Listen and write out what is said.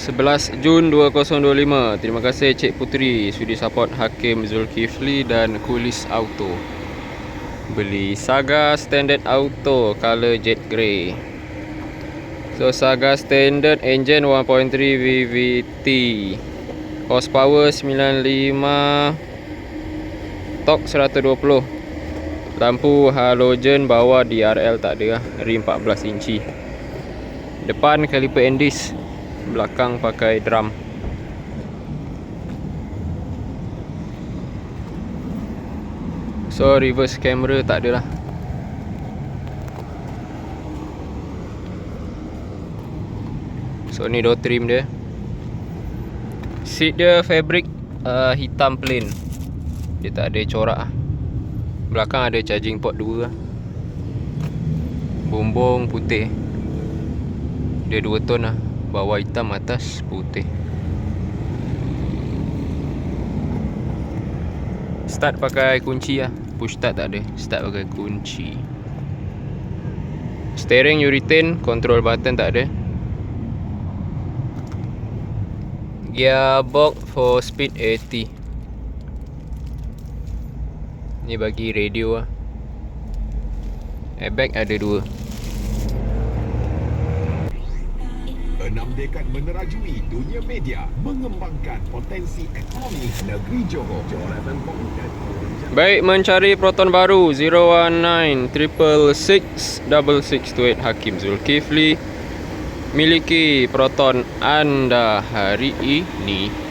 11 Jun 2025 Terima kasih Cik Putri Sudi support Hakim Zulkifli dan Kulis Auto. Beli Saga Standard Auto Color Jet Grey. So Saga Standard Engine 1.3 VVT Horsepower 95 Torque 120 Lampu halogen bawah DRL tak ada lah. Rim 14 inci. Depan kaliper Endis Belakang pakai drum. So reverse camera tak ada lah. So ni door trim dia. Seat dia fabric uh, hitam plain. Dia tak ada corak lah Belakang ada charging port 2 lah Bumbung putih. Dia 2 ton lah Bawah hitam atas putih. Start pakai kunci lah. Push start tak ada. Start pakai kunci. Steering you retain. Control button tak ada. Gearbox for speed 80 Ni bagi radio lah. Airbag ada dua Enam dekad menerajui dunia media mengembangkan potensi ekonomi negeri Johor. Johor FM Komunikasi. Baik mencari proton baru 019 666 Hakim Zulkifli Miliki proton anda hari ini